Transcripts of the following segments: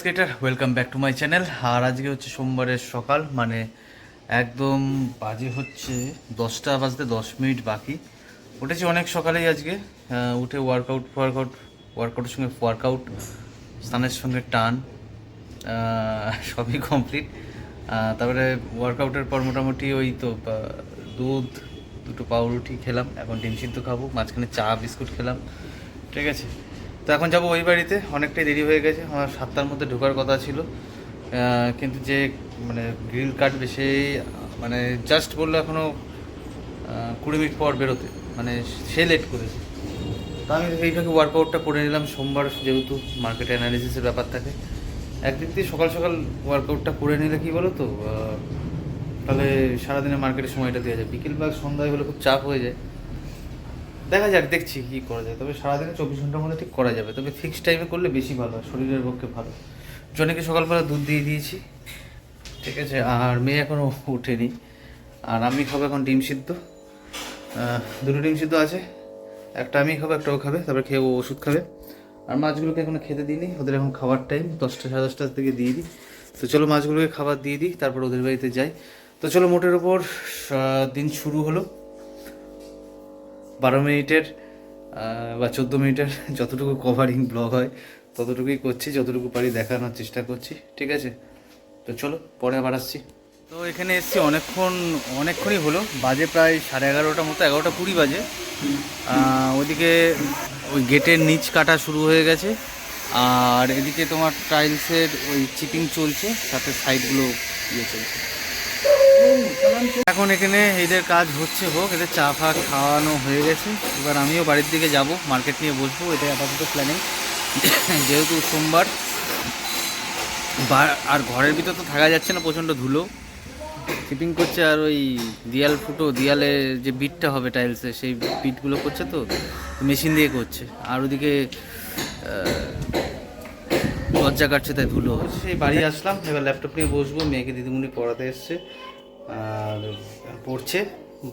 Skater welcome back to my channel আর আজকে হচ্ছে সোমবারের সকাল মানে একদম বাজে হচ্ছে দশটা বাজতে দশ মিনিট বাকি। উঠেছি অনেক সকালেই আজকে। উঠে ওয়ার্কআউট ওয়ার্কআউট ওয়ার্কআউটের সঙ্গে ওয়ার্কআউট স্নানের সঙ্গে টান সবই কমপ্লিট তারপরে ওয়ার্কআউটের পর মোটামুটি ওই তো দুধ, দুটো পাউরুটি খেলাম। এখন ডিম সিদ্ধ খাব, মাঝখানে চা, বিস্কুট খেলাম। ঠিক আছে? তো এখন যাব ওই বাড়িতে, অনেকটাই দেরি হয়ে গেছে, আমার সাতটার মধ্যে ঢোকার কথা ছিল। কিন্তু যে মানে গ্রিল কাটবে সে মানে জাস্ট বলল এখনও কুড়ি মিনিট পর বেরোতে মানে সে লেট করেছে। তো আমি এই ফাঁকে ওয়ার্কআউটটা করে নিলাম, সোমবার যেহেতু মার্কেট অ্যানালিসিসের ব্যাপার থাকে। একদিক দিয়ে সকাল সকাল ওয়ার্কআউটটা করে নিলে কি বলো তো তাহলে সারাদিনে মার্কেটের সময়টা দেওয়া যায়। বিকেল বা সন্ধ্যায় হলে খুব চাপ হয়ে যায়। দেখা যাক, দেখছি কি করা যায়। তবে সারাদিনে চব্বিশ ঘণ্টার মধ্যে ঠিক করা যাবে। তবে ফিক্সড টাইমে করলে বেশি ভালো হয়, শরীরের পক্ষে ভালো। জনকে সকালবেলা দুধ দিয়ে দিয়েছি, ঠিক আছে? আর মেয়ে এখনও ওঠেনি। আর আমি খাব এখন ডিম সিদ্ধ। দুটো ডিম সিদ্ধ আছে, একটা আমি খাব, একটা ও খাবে, তারপরে খেয়ে ও ওষুধ খাবে। আর মাছগুলোকে এখনও খেতে দিইনি, ওদের এখন খাবার টাইম দশটা, সাড়ে দশটার থেকে দিয়ে দিই। তো চলো মাছগুলোকে খাবার দিয়ে দিই, তারপর ওদের বাড়িতে যাই। তো চলো, মোটের ওপর দিন শুরু হলো। বারো মিনিটের বা চোদ্দ মিনিটের যতটুকু কভারিং ব্লগ হয়, ততটুকুই করছি, যতটুকু পারি দেখানোর চেষ্টা করছি, ঠিক আছে? তো চলো, পরে আবার আসছি। তো এখানে এসছি অনেকক্ষণ, অনেকক্ষণই হলো, বাজে প্রায় সাড়ে এগারোটা মতো, এগারোটা কুড়ি বাজে। ওদিকে ওই গেটের নিচ কাটা শুরু হয়ে গেছে, আর এদিকে তোমার টাইলসের ওই চিপিং চলছে, সাথে সাইডগুলো ইয়ে চলছে। এখন এখানে এদের কাজ হচ্ছে হোক, এদের চা ফা খাওয়ানো হয়ে গেছে। এবার আমিও বাড়ির দিকে যাব মার্কেট নিয়ে বসবো, এটাই আপাতত প্ল্যানিং যেহেতু সোমবার আর ঘরের ভিতর তো থাকা যাচ্ছে না, প্রচণ্ড ধুলো। শিপিং করছে আর ওই দিয়াল ফুটো, দিয়ালে যে বিটটা হবে টাইলসে সেই বিটগুলো করছে তো মেশিন দিয়ে করছে। আর ওদিকে লজ্জা কাটছে, তাই ধুলো সেই বাড়ি আসলাম, এবার ল্যাপটপ নিয়ে বসবো, মেয়েকে দিদিমণি পড়াতে এসছে। আর পড়ছে।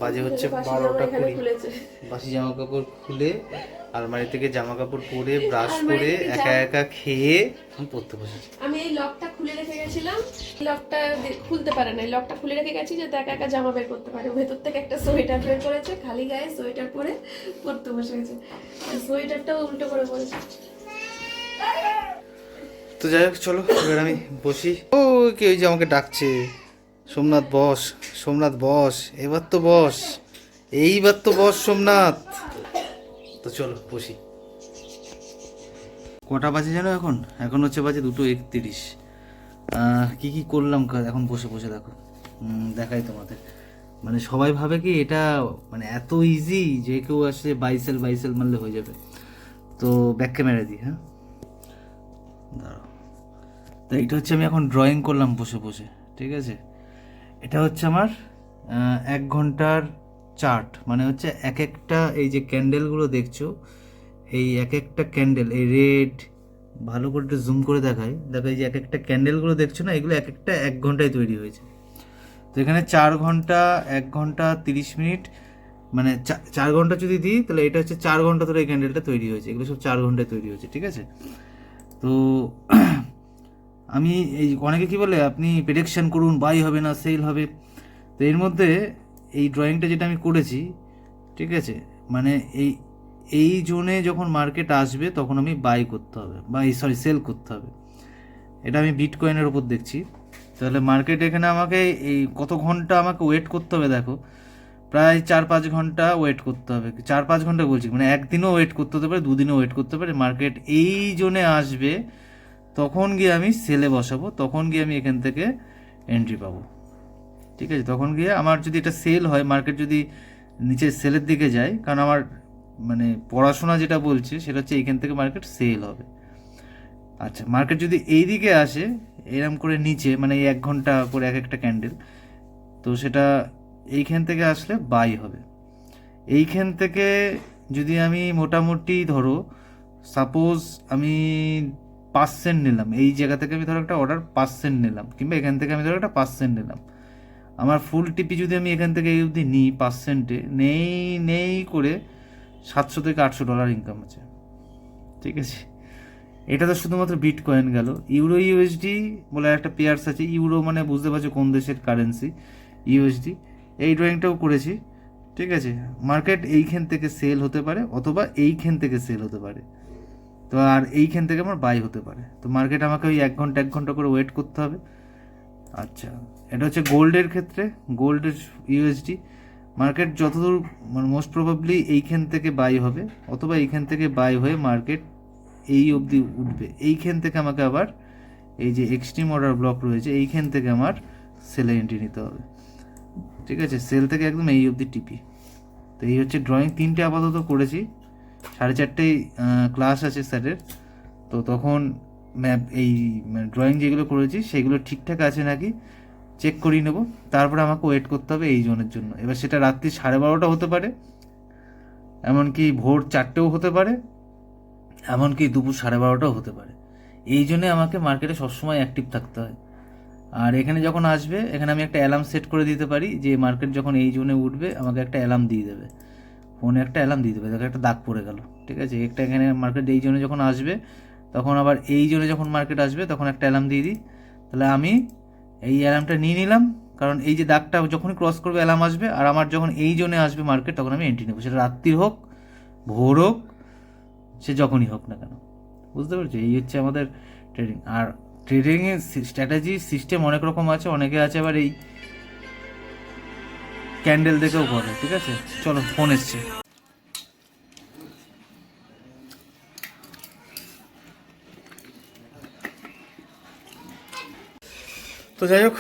বাজে হচ্ছে বারোটা কুড়ি। বাসি জামা কাপড় খুলে আলমারি থেকে জামা কাপড় পরে ব্রাশ করে একা একা খেয়ে আমি পড়তে বসেছি। আমি এই লকটা খুলে রেখে গেছিলাম। লকটা খুলতে পারে না। লকটা খুলে রেখে গেছি যাতে একা একা জামা বের করতে পারে। ভেতর থেকে একটা সোয়েটার বের করেছে খালি গায়ে সোয়েটার পরে পরতে বসে গেছে। সোয়েটারটাও উল্টো করে পরেছে তো যাই হোক চলো এবার আমি বসি। ও কে ওই যে আমাকে ডাকছে। সোমনাথ বস সোমনাথ বস, এবার তো বস, এইবার তো বস সোমনাথ। তো চলো, বসি। কটা বাজে জানো এখন? এখন হচ্ছে বাজে দুটো একতিরিশ। কি কি করলাম কাজ এখন বসে বসে দেখো। দেখাই তোমাদের। মানে সবাই ভাবে কি এটা মানে এত ইজি যে কেউ আসলে বাইসেল বাইসেল মারলে হয়ে যাবে। তো ব্যাক ক্যামেরা দিই হ্যাঁ? দাঁড়াও। তো এটা হচ্ছে আমি এখন ড্রয়িং করলাম বসে বসে। ঠিক আছে? এটা হচ্ছে আমার এক ঘণ্টার চার্ট মানে হচ্ছে এক একটা এই যে ক্যান্ডেলগুলো দেখছ, এই এক একটা ক্যান্ডেল এই রেড ভালো করে একটু জুম করে দেখাই, দেখো এই যে এক একটা ক্যান্ডেলগুলো দেখছ না, এগুলো এক একটা এক ঘন্টায় তৈরি হয়েছে। তো এখানে চার ঘণ্টা, এক ঘণ্টা তিরিশ মিনিট মানে চার ঘণ্টা যদি দিই, তাহলে এটা হচ্ছে চার ঘণ্টা ধরে এই ক্যান্ডেলটা তৈরি হয়েছে, এগুলো সব চার ঘন্টায় তৈরি হয়েছে, ঠিক আছে? তো আমি এই অনেকে কি বলে, আপনি প্রেডিকশান করুন বাই হবে না সেল হবে। তো এর মধ্যে এই ড্রয়িংটা যেটা আমি করেছি, ঠিক আছে? মানে এই এই জোনে যখন মার্কেট আসবে, তখন আমি বাই করতে হবে, বা সরি সেল করতে হবে। এটা আমি বিট কয়েনের ওপর দেখছি। তাহলে মার্কেট এখানে আমাকে এই কত ঘণ্টা আমাকে ওয়েট করতে হবে, দেখো? প্রায় চার পাঁচ ঘণ্টা ওয়েট করতে হবে। চার পাঁচ ঘণ্টা বলছি মানে একদিনও ওয়েট করতে হতে পারে, দুদিনও ওয়েট করতে পারে। মার্কেট এই জোনে আসবে তখন গিয়ে আমি সেলে বসাবো, তখন গিয়ে আমি এখান থেকে এন্ট্রি পাবো। ঠিক আছে? তখন গিয়ে আমার যদি এটা সেল হয় মার্কেট যদি নিচে সেলের দিকে যায়, কারণ আমার মানে পড়াশোনা যেটা বলছে, সেটা হচ্ছে এইখান থেকে মার্কেট সেল হবে। আচ্ছা মার্কেট যদি এই দিকে আসে, এরম করে নিচে মানে এই এক ঘণ্টা করে এক একটা ক্যান্ডেল তো সেটা এইখান থেকে আসলে বাই হবে। এইখান থেকে যদি আমি মোটামুটি ধরো সাপোজ আমি পার্সেন্ট নিলাম। এই জায়গা থেকে আমি ধরো একটা অর্ডার পার্সেন্ট নিলাম, কিংবা এখান থেকে আমি ধরো একটা পার্সেন্ট নিলাম। আমার ফুল টিপি যদি আমি এখান থেকে এই অবধি নিই পার্সেন্টে নেই নেই করে সাতশো থেকে আটশো ডলার ইনকাম আছে। ঠিক আছে? এটা তো শুধুমাত্র বিট কয়েন গেল ইউরো ইউএসডি বলে একটা পেয়ার্স আছে। ইউরো মানে বুঝতে পারছ কোন দেশের কারেন্সি ইউএসডি এই ড্রয়িংটাও করেছি। ঠিক আছে? মার্কেট এইখান থেকে সেল হতে পারে, অথবা এইখান থেকে সেল হতে পারে। তো আর এইখান থেকে আমার বাই হতে পারে। তো মার্কেট আমাকে ওই এক ঘণ্টা এক ঘণ্টা করে ওয়েট করতে হবে। আচ্ছা এটা হচ্ছে গোল্ডের ক্ষেত্রে। গোল্ডের ইউএসডি মার্কেট যতদূর মানে মোস্ট প্রবাবলি এইখান থেকে বাই হবে, অথবা এইখান থেকে বাই হয়ে মার্কেট এই অবধি উঠবে। এইখান থেকে আমাকে আবার এই যে এক্সট্রিম অর্ডার ব্লক রয়েছে, এইখান থেকে আমার সেলে এন্ট্রি নিতে হবে। ঠিক আছে? সেল থেকে একদম এই অবধি টিপি তো এই হচ্ছে ড্রয়িং তিনটে আপাতত করেছি। সাড়ে চারটেই ক্লাস আছে স্যারের। তো তখন ম্যাপ এই ড্রয়িং যেগুলো করেছি, সেগুলো ঠিকঠাক আছে নাকি? চেক করিয়ে নেব। তারপরে আমাকে ওয়েট করতে হবে এই জনের জন্য। এবার সেটা রাত্রি সাড়ে বারোটা হতে পারে। এমনকি ভোর চারটেও হতে পারে। এমনকি দুপুর সাড়ে বারোটাও হতে পারে। এই জন্যে আমাকে মার্কেটে সবসময় অ্যাক্টিভ থাকতে হয়। আর এখানে যখন আসবে, এখানে আমি একটা অ্যালার্ম সেট করে দিতে পারি যে মার্কেট যখন এই জোনে উঠবে, আমাকে একটা অ্যালার্ম দিয়ে দেবে। ফোনে একটা অ্যালার্ম দিয়ে দেবে। দেখো, একটা দাগ পড়ে গেল, ঠিক আছে? একটা এখানে মার্কেট এই জোনে যখন আসবে, তখন আবার এই জোনে যখন মার্কেট আসবে, তখন একটা অ্যালার্ম দিয়ে দিই। তাহলে আমি এই অ্যালার্মটা নিয়ে নিলাম, কারণ এই যে দাগটা যখনই ক্রস করবে অ্যালার্ম আসবে, আর আমার যখন এই জোনে আসবে মার্কেট তখন আমি এন্ট্রি নেব। সেটা রাত্রি হোক, ভোর হোক, সে যখনই হোক না কেন। বুঝতে পারছ? এই হচ্ছে আমাদের ট্রেডিং আর ট্রেডিংয়ের স্ট্র্যাটেজি সিস্টেম অনেক রকম আছে, অনেকে আছে আবার এই ক্যান্ডেল দেখেও করে, ঠিক আছে? চলো ফোন এসছে। তো যাই হোক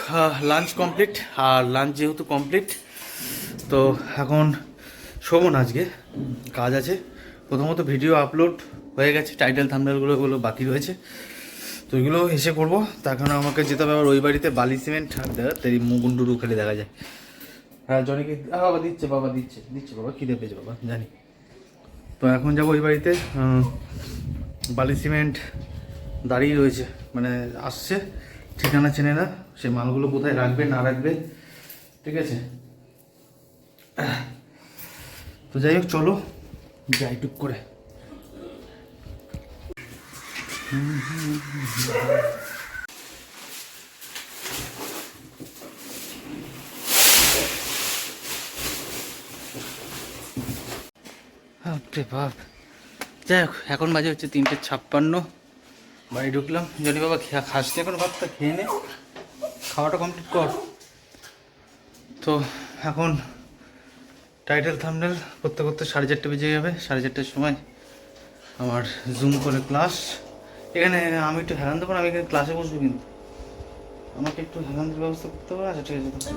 লাঞ্চ কমপ্লিট আর লাঞ্চ যেহেতু কমপ্লিট তো এখন শোবো না আজকে। কাজ আছে। প্রথমত ভিডিও আপলোড হয়ে গেছে টাইটেল থাম্বনেলগুলো ওগুলো বাকি রয়েছে। তো ওইগুলো এসে করব। তার কারণে আমাকে যেতে হবে আবার ওই বাড়িতে বালি সিমেন্ট মুগুন্ডুরু খেলে দেখা যায়। হ্যাঁ জনিকে বাবা দিচ্ছে বাবা দিচ্ছে দিচ্ছে বাবা, খিদে পেয়েছে বাবা, জানি। তো এখন যাব ওই বাড়িতে বালি সিমেন্ট দাঁড়িয়ে রয়েছে মানে আসছে, ঠিকানা চেনে না, সে মালগুলো কোথায় রাখবে, না রাখবে, ঠিক আছে? তো যাই হোক, চলো, যাই টুক করে। বাপরে বাপ। যাই হোক এখন বাজে হচ্ছে তিনটে ছাপ্পান্ন। বাড়ি ঢুকলাম। জনি বাবা খেয়া খাস নি এখন ভাতটা খেয়ে নে। খাওয়াটা কমপ্লিট কর। তো এখন টাইটেল থামনেল করতে করতে সাড়ে চারটে বেজে যাবে। সাড়ে চারটের সময় আমার জুম করে ক্লাস এখানে আমি একটু হেরান দেবো আমি এখানে ক্লাসে বসবো কিন্তু। আমাকে একটু হেরানের ব্যবস্থা করতে পারো আচ্ছা ঠিক আছে।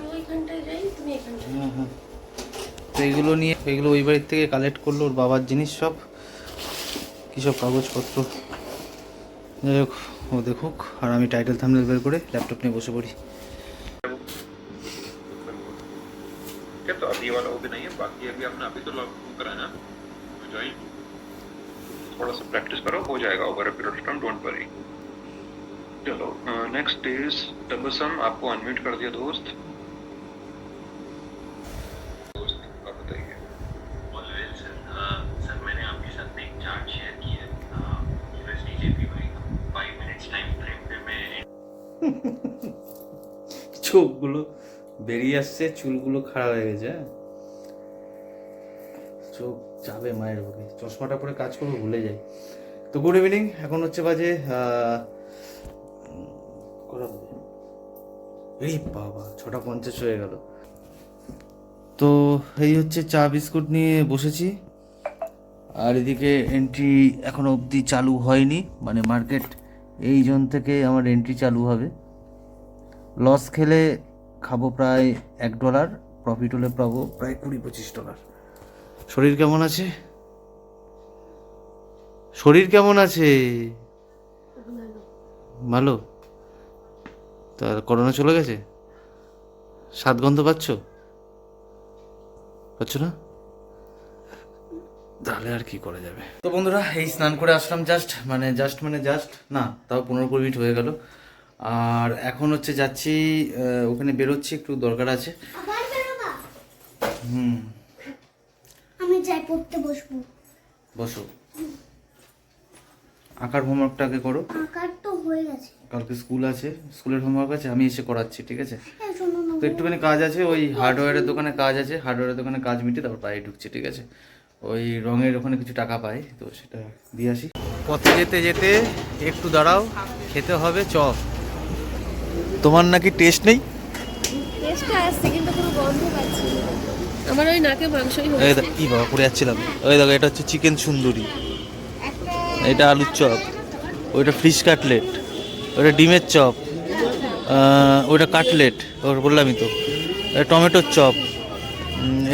হ্যাঁ হ্যাঁ। তো এইগুলো নিয়ে এগুলো ওই বাড়ির থেকে কালেক্ট করলো ওর বাবার জিনিস সব কী সব কাগজপত্র যাই হোক ও দেখুক আর আমি টাইটেল থামনেল বের করে ল্যাপটপ নিয়ে বসে পড়ি क्या तो अभी वाला वो भी नहीं है बाकी अभी आपने अभी तो लॉग करा है ना ज्वाइन थोड़ा सा प्रैक्टिस करो हो जाएगा over a period of time don't worry चलो नेक्स्ट इज तबसम आपको अनम्यूट कर दिया दोस्त दोस्त চোখগুলো বেরিয়ে আসছে, চুলগুলো খারাপ হয়ে গেছে হ্যাঁ? চোখ যাবে মায়ের বুকে। চশমাটা পরে কাজ করব, ভুলে যাই। তো গুড ইভিনিং এখন হচ্ছে বাজে এই বাবা, ছটা পঞ্চাশ হয়ে গেল। তো এই হচ্ছে চা বিস্কুট নিয়ে বসেছি। আর এদিকে এন্ট্রি এখনও অবধি চালু হয়নি মানে মার্কেট এই জোন থেকে আমার এন্ট্রি চালু হবে। লস খেলে খাব প্রায় এক ডলার প্রফিট হলে পাবো প্রায় কুড়ি পঁচিশ ডলার। শরীর কেমন আছে? শরীর কেমন আছে? ভালো। তা করোনা চলে গেছে? স্বাদ গন্ধ পাচ্ছ? পাচ্ছ না? তাহলে আর কি করা যাবে? তো বন্ধুরা এই স্নান করে আসলাম জাস্ট মানে জাস্ট মানে জাস্ট না তাও পনেরো কুড়ি মিনিট হয়ে গেল। আর এখন হচ্ছে যাচ্ছি ওখানে বেরোচ্ছি একটু দরকার আছে। হুম। আমি যাই পড়তে বসবো। বসো। আঁকার হোমওয়ার্কটা আগে করো। আঁকার তো হয়ে গেছে। কালকে স্কুল আছে স্কুলের হোমওয়ার্ক আছে আমি এসে করাচ্ছি ঠিক আছে? হ্যাঁ তো একটুখানি কাজ আছে ওই হার্ডওয়্যারের দোকানে কাজ আছে হার্ডওয়্যারের দোকানে কাজ মিটে তারপর পায়ে ঢুকছে ঠিক আছে? ওই রঙের ওখানে কিছু টাকা পাই তো সেটা দিয়ে আসি। পথে যেতে যেতে একটু দাঁড়াও খেতে হবে চপ তোমার নাকি টেস্ট নেই? টেস্টটা আসছে কিন্তু কোনো গন্ধ পাচ্ছি আমার ওই নাকে মাংসই এই হচ্ছে কি বাবা করে যাচ্ছিলাম। ওই দেখো এটা হচ্ছে চিকেন সুন্দরী। এটা আলুর চপ। ওইটা ফিশ কাটলেট। ওটা ডিমের চপ। ওইটা কাটলেট ওর বললামই তো। টমেটোর চপ।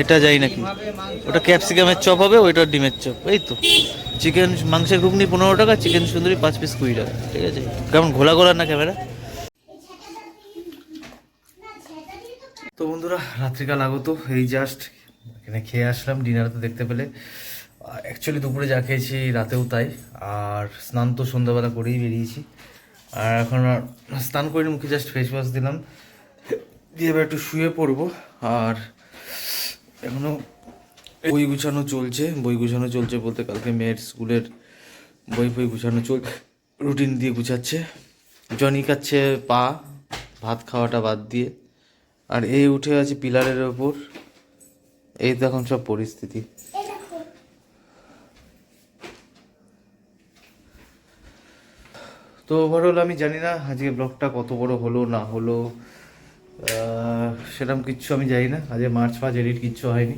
এটা যাই নাকি। ওটা ক্যাপসিকামের চপ হবে ওইটা ডিমের চপ। এই তো। চিকেন মাংসের ঘুগনি পনেরো টাকা চিকেন সুন্দরী পাঁচ পিস কুড়ি টাকা। ঠিক আছে? কেমন ঘোলা ঘোলা না ক্যামেরা? তো বন্ধুরা, রাত্রিকাল আগত, এই জাস্ট এখানে খেয়ে আসলাম ডিনার তো দেখতে পেলে। অ্যাকচুয়ালি দুপুরে যা খেয়েছি রাতেও তাই, আর স্নান তো সন্ধ্যাবেলা করেই বেরিয়েছি। আর এখন আর স্নান করে মুখে জাস্ট ফেস ওয়াশ দিলাম। দিয়ে এবার একটু শুয়ে পড়ব, আর এখনও বই গুছানো চলছে, বই গুছানো চলছে বলতে কালকে মেয়ের স্কুলের বই ফই গুছানো চল রুটিন দিয়ে গুছাচ্ছে। জনি খাচ্ছে পা, ভাত খাওয়াটা বাদ দিয়ে। আর এই উঠে আছে পিলারের ওপর। এই তো এখন সব পরিস্থিতি। তো ওভারঅল আমি জানি না আজকে ব্লগটা কত বড় হলো, না হলো। সেরকম কিচ্ছু আমি জানি না। আজকে মার্চ ফার্চ এডিট কিচ্ছু হয়নি।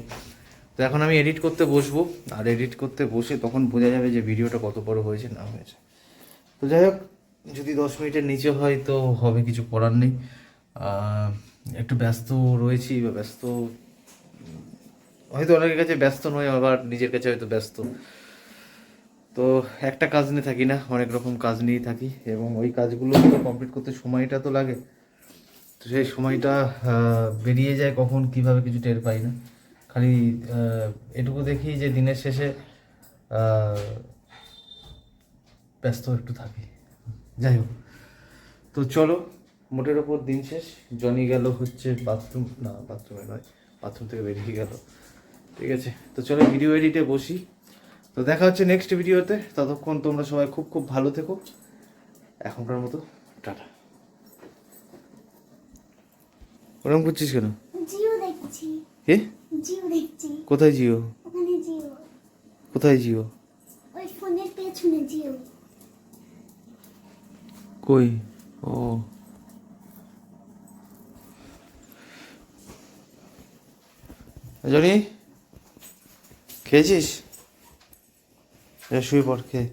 তো এখন আমি এডিট করতে বসবো। আর এডিট করতে বসে তখন বোঝা যাবে যে ভিডিওটা কত বড় হয়েছে, না হয়েছে। তো যাই হোক, যদি দশ মিনিটের নিচে হয় তো হবে, কিছু করার নেই। একটু ব্যস্ত রয়েছি বা ব্যস্ত, হয়তো অনেকের কাছে ব্যস্ত নয় আবার নিজের কাছে হয়তো ব্যস্ত। তো একটা কাজ নিয়ে থাকি না, অনেক রকম কাজ নিয়েই থাকি এবং ওই কাজগুলো কমপ্লিট করতে সময়টা তো লাগে। তো সেই সময়টা বেরিয়ে যায় কখন, কীভাবে কিছু টের পাই না। খালি এটুকু দেখি যে দিনের শেষে ব্যস্ত একটু থাকি। যাই হোক। তো চলো মোটের ওপর দিন শেষ। জনি গেল হচ্ছে বাথরুম না বাথরুমে নয় বাথরুম থেকে বেরিয়ে গেল। ঠিক আছে তো চলো ভিডিও এডিটে বসি। তো দেখা হচ্ছে নেক্সট ভিডিওতে ততক্ষণ তোমরা সবাই খুব খুব ভালো থেকো। এখনকার মতো টাটা। ওরকম করছিস কেন? জিও দেখছি। কে? জিও দেখছি। কোথায় জিও? ওখানে জিও। কোথায় জিও? ওই ফোনের পেছনে জিও। কই? ও। জনি খেয়েছিস? শুয়ে পড় খেয়ে।